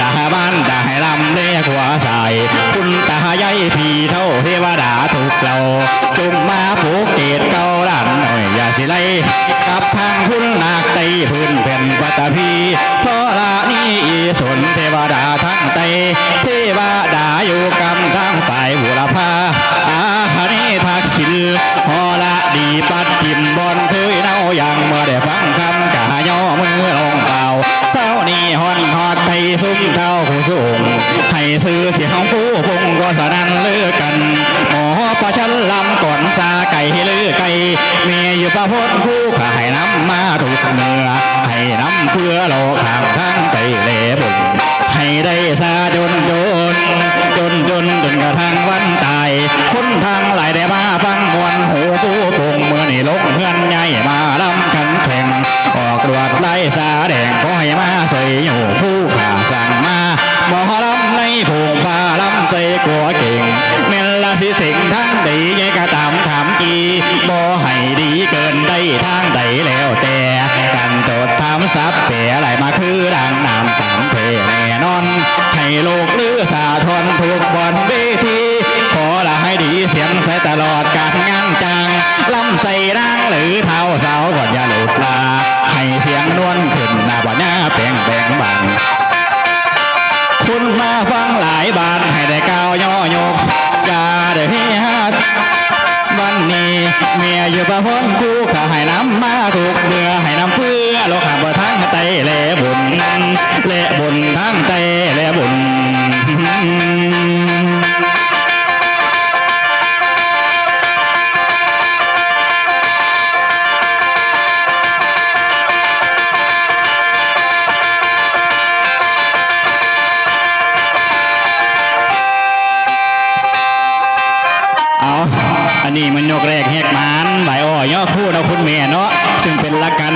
ดาบ้านด่าให้ลำเลี้ยขวาใสคุณตาใหญ่พีเท่าเทวดาถูกเราจงมมาผูกเกตเกาด้านหน่อยอย่าสิไลกับทางคุณนาคไตพื้นแผ่นปัตตภีเพราะละนี้อีสนเทวดาทั้งไตเทวดาอยู่กำทั้งฝ่ายบุรพาอาหานี้ทักษิณฮอละดีปัดกิมบอลเคยเน่าอย่างเมื่อได้ฟังคำกาย่อมือลงเปล่าเท่านี้ฮอนฮอ ซุ้มเท่าผู้สูงให้ซื้อเสียงผู้พงก็สนันเลือกันหมอประชันลำก่อนซาไก่เลือไก่เมียอยู่ประพนคู่ขาให้น้ำมาถูกเนื้อให้น้ำเพื่อโลกห่างทั้งไปเลบุญให้ได้ซา มียอยู่ประพ้นคู่ขาให้น้ำ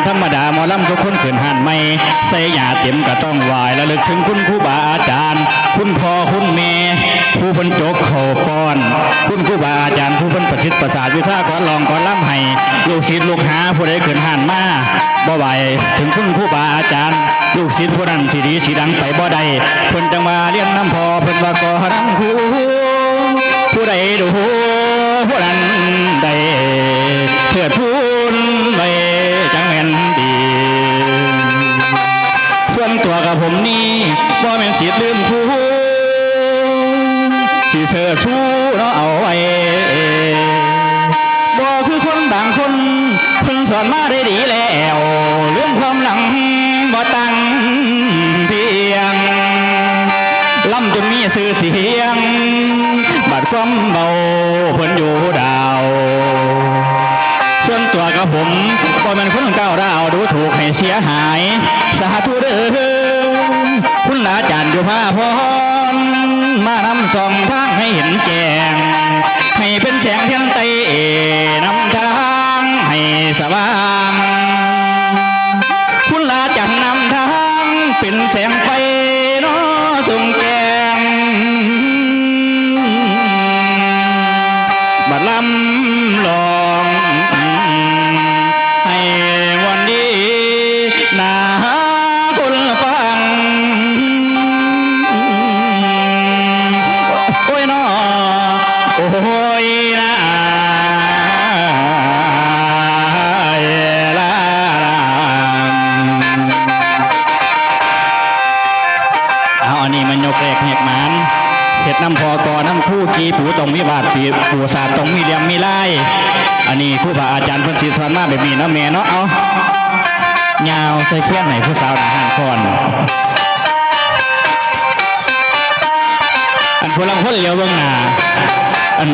ธรรมดาหมอลำทุกคนขืนหันไม่ใส่หยาเต็มก็ต้องไหวและลึกถึงคุณครูบาอาจารย์ คุณพ่อคุณแม่ผู้บรรจกเข่าป้อน คุณครูบาอาจารย์ผู้บรรประชิดประสาทวิชาก่อนลองก่อนล่ำให้ลูกศิษย์ลูกหาผู้ใดขืนหันมาบ่ไหวถึงคุณครูบาอาจารย์ ลูกศิษย์ผู้นั้นสีดีสีดังไปบ่ได้เพิ่นจังว่าเรียนน้ำพอเพิ่นว่าก่อน้ำครูผู้ใดดูผู้นั้นได้เถิดพู ตัวกับผมนี่บ่แม่นสิลืมครูสิเสิร์ชชูเนาเอาไว้บ่คือคนบางคนเพิ่นสอนมาได้ดีแล้วเรื่องความหลังบ่ตั้งเพียงล่ำจนมีสื่อเสียงบัดความเบาเพิ่นอยู่ดาว ส่วนตัวกับผมก็เป็นคนก้าวร้าวดูถูกให้เสียหาย ลาจารย์อยู่ผ้าพรมานำส่องทางให้เห็นแจงให้เป็นแสงเทียนไต ใส่เครื่องไหนผู้สาวหนาหันคอน อันพลังพ้นเหลียวเบื้องหน้าอัน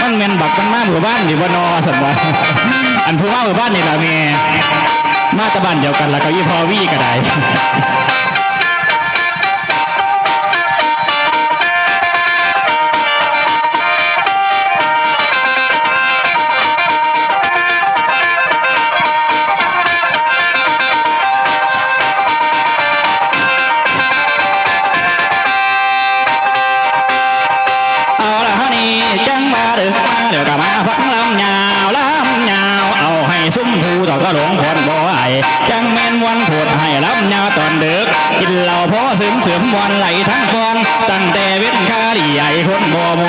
มันแมนบักมันมาหมู่บ้านนี่บ่นอสันว่าอันผู้มาหมู่บ้านนี่ละเม่มาตะบันเดียวกันแล้วก็ยี่พอวี่ก็ได้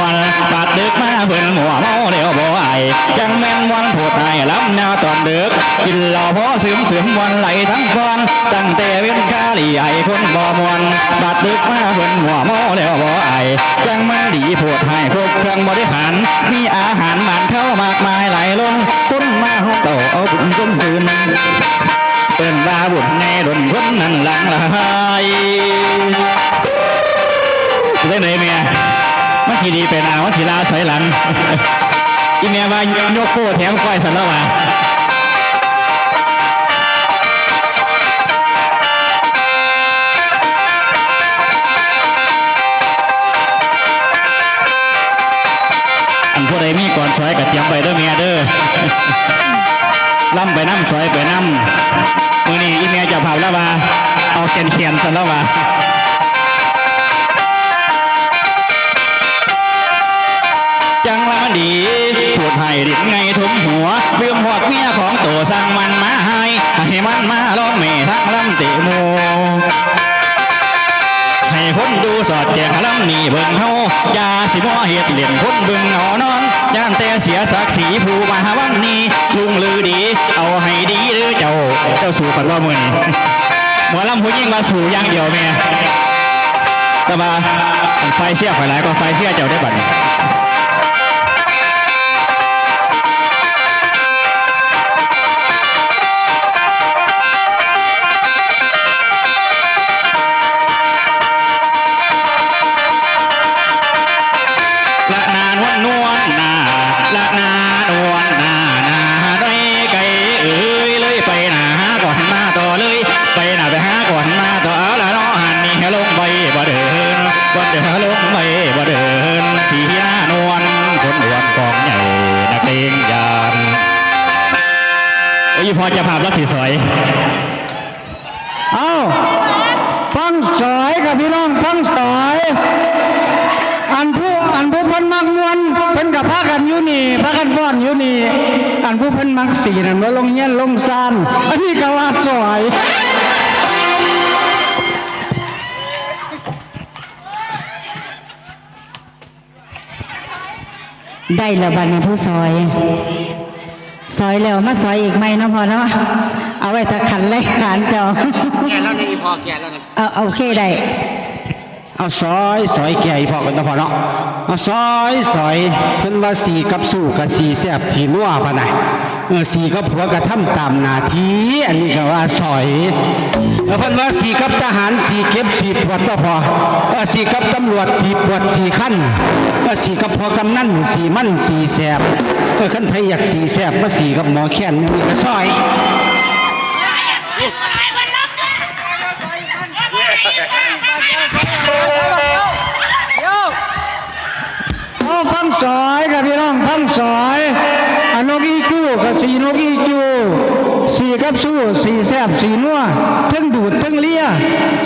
วนบาดดึกมาเพิ่นหัวเมาเดียวบ่ไหวจังแม่นวันพูดให้ลำยาวตอนดึก กินเหล้าพอซึมเสือมวันไหลทั้งกอนตั้งแต่เว้นคาดีใหญ่คนบ่มวนบาดดึกมาเพิ่นหัวเมาแล้วบ่ไหวจังมันดีพูดให้ครบเครื่องบริหาร มีอาหารมันเข้ามากมายไหลลงคนมาห้องโตเอาบุญจนคืนเป็นว่าบุญในดนคนนั้นหลังไหลได้ไหนเมีย มันทีดีเป็นอามันทีลาสวยหลังอีเมียว่ายกโป้แถมก้อยสันแล้วว่าอันผู้ใดมีก่อนสวยกับเตรียมไปเด้อเมียเด้อล่ำไปน้ำสวยไปน้ำมือนี้อีเมียจะเผาแล้วว่าเอาเขียนเขียนสันแล้วว่า ดีพูดให้ดิบไงทุมหัวเบื่อหอดเมียของตัวสั่งมันมาให้ให้มันมาล้องเมทั้งลำเตะโมให้คนดูสอดแจงลำนี่เบิ่งเฮาอย่าสิมัวเหตุเล่นคนเบิ่งเอานอนย่านแต่เสียศักดิ์ศรีผู้มาวันนี้ ลุงลือดี เอาให้ดีหรือเจ้า เจ้าสู่กันว่ามือนี้หมอลำผู้ยิ่งมาสู่ย่างเดียวแม่แต่ว่าไฟเสียข่อยหลายก็ไฟเสียเจ้าได้บัดนี้ สอยกับพี่น้องฟังสอยอันผู้อันผู้เพันมักมวนเพิ่นกับพากันอยู่นี่พากันฟ้อนอยู่นี่ อันผู้เพิ่นมักสีนั่นว่าลงเงี้ยลงซานอันนี้ก็ว่าสอยได้แล้วบัดนี้ผู้ซอย ซอยแล้วมาซอยอีกไหมเนาะพอเนาะ ไว้ถ้าขันไล่ขานเจ้าแก่แล้วในอีพอแก่แล้วนะเอาเอาโอเคได้เอาซอยซอยแก่อีพอกันนะพอเนาะเอาซอยซอยเพิ่นว่าสีกับสู้กับสีแซ่บทีนัวปะนะเออสีกับผัวกระทำตามหน้าที่อันนี้ก็ว่าซอยแล้วเพิ่นว่าสีกับทหารสีเก็บสีปวดก็พอเออสีกับตำรวจสีปวดสีขั้นเออสีกับพอกำนันสีมั่นสีแซ่บเออขั้นไผอยากสีแซ่บมาสีกับหมอแค้นนี่ก็ซอย เอาฟังสอยกับพี่น้องฟังสอยอันนกอีจูกับสีนกอีจูสีกับสู้สีแซบสีนัวทั้งดูดทั้งเลี้ย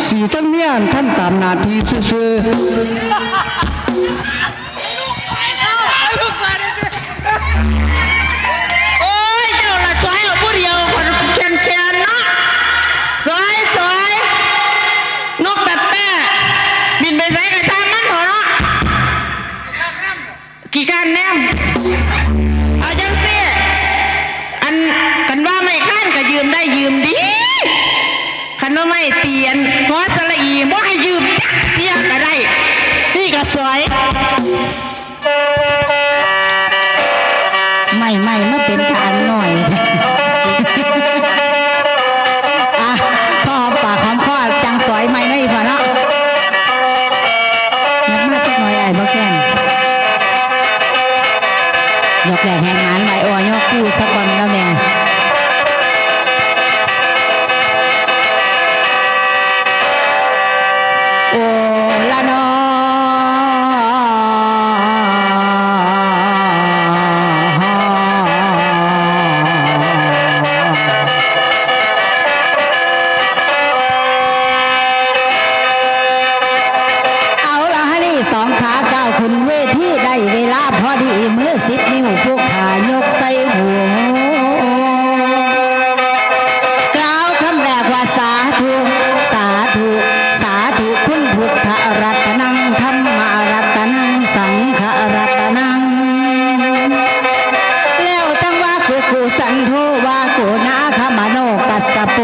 สีทั้งเมียนท่านตามนาทีซื่อ สันโทวาโกนาคมโนกัสสโป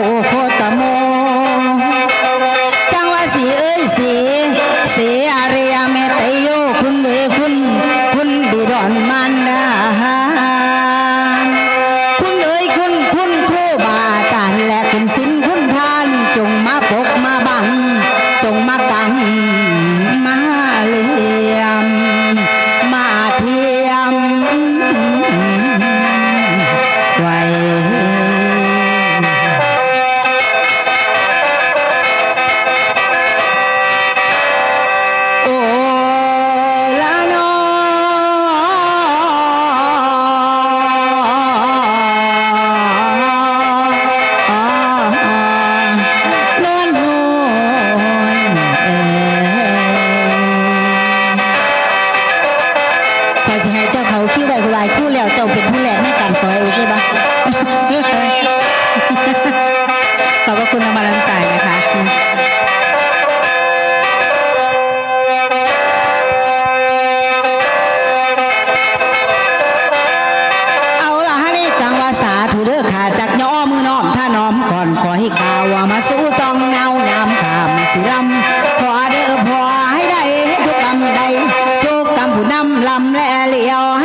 lầm lẽ liệu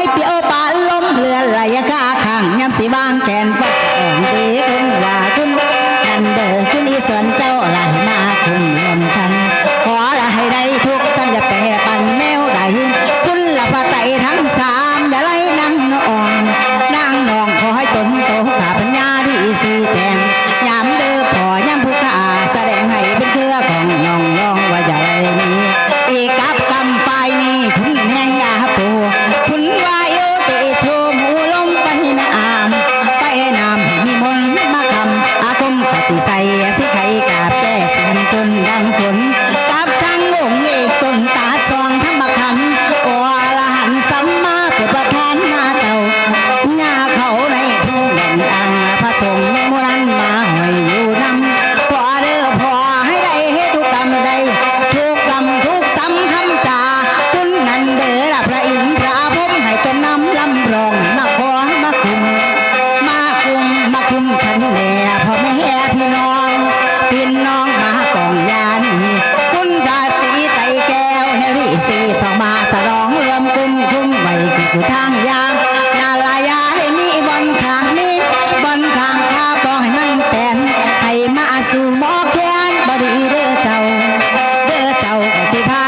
Sẽ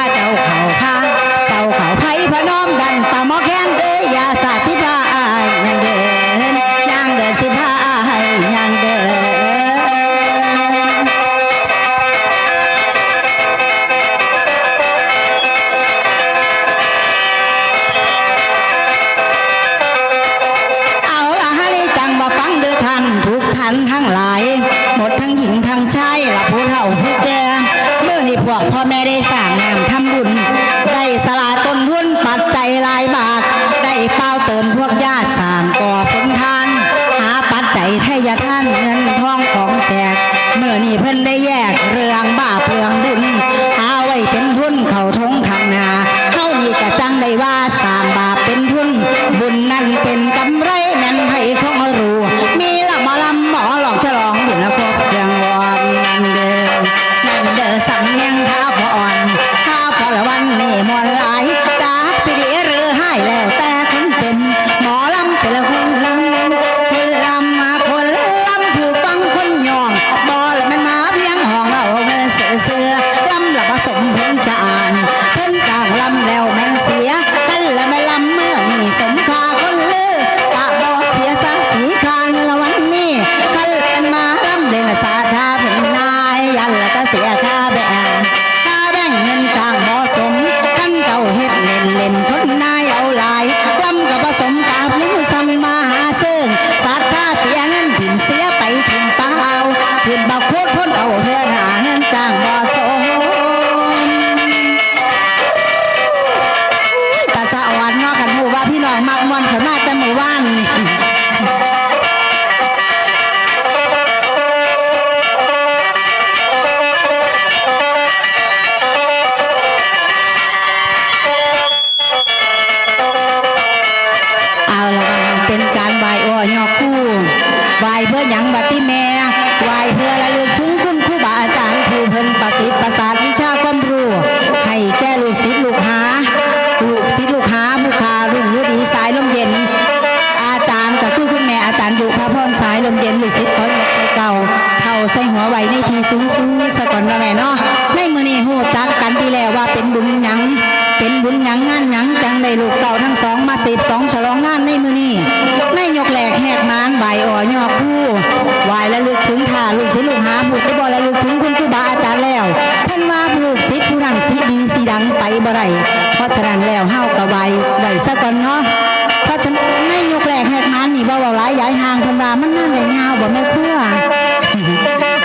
เงาบ่แม่คั่ว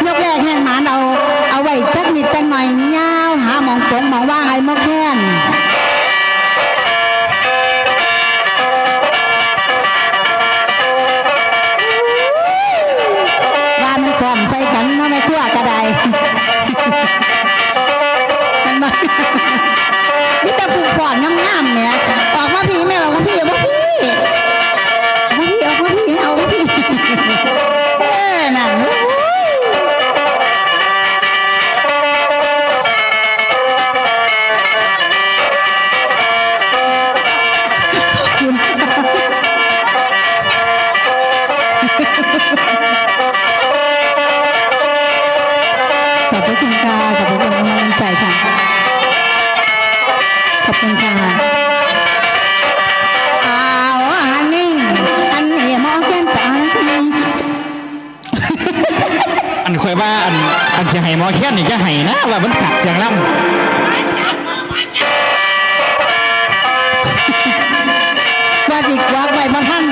ยกแรกแห่งหมานเอา เอาไว้จักนิดจักหน่อยเงาหามองตรงมองว่างไอ้มอแค่ ขอบคุณค่ะ ขอบคุณกาลัใจค่ะ ขอบคุณค่ะอันคุยว่าอันอันเสียงไห้มอแค่นี่จะไห้นะว่ามันขาดเสียงล่ำว่าสิว่าไปมาท่าน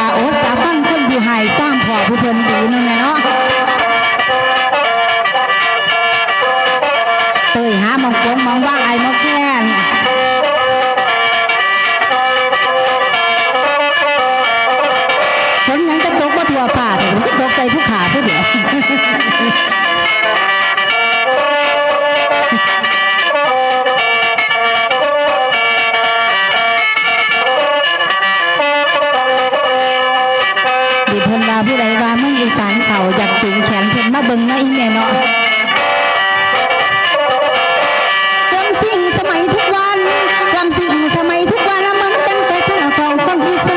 าโอ้สาฟังคนอยู่หายสร้างพอผู้เพิ่นดูนั่น Mr.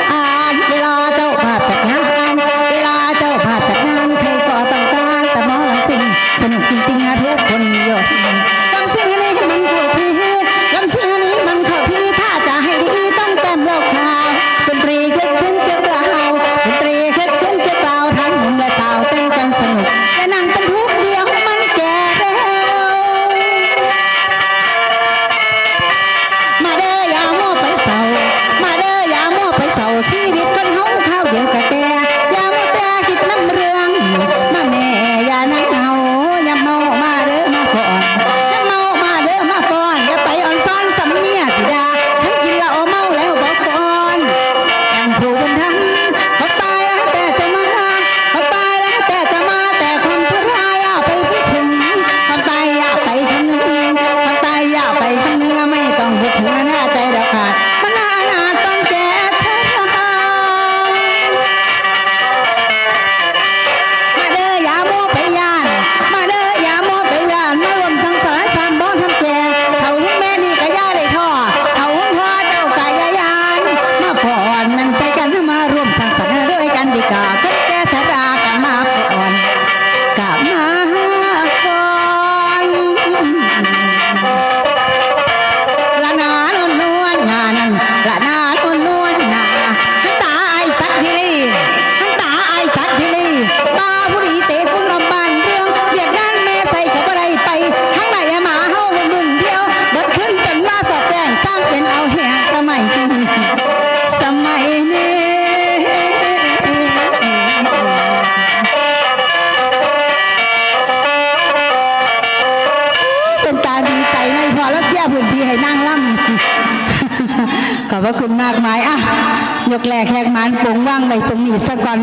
ยกแหลกแหกมันปงว่างไว้ตรงนี้สะก่อน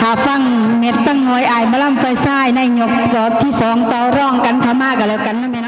ถ้าฟังเม็ดฟังน้อยอายมะล่ำไฟซ้ายในยกรอดที่สองต่อร่องกันขมากันแล้วกันนะแม่นะ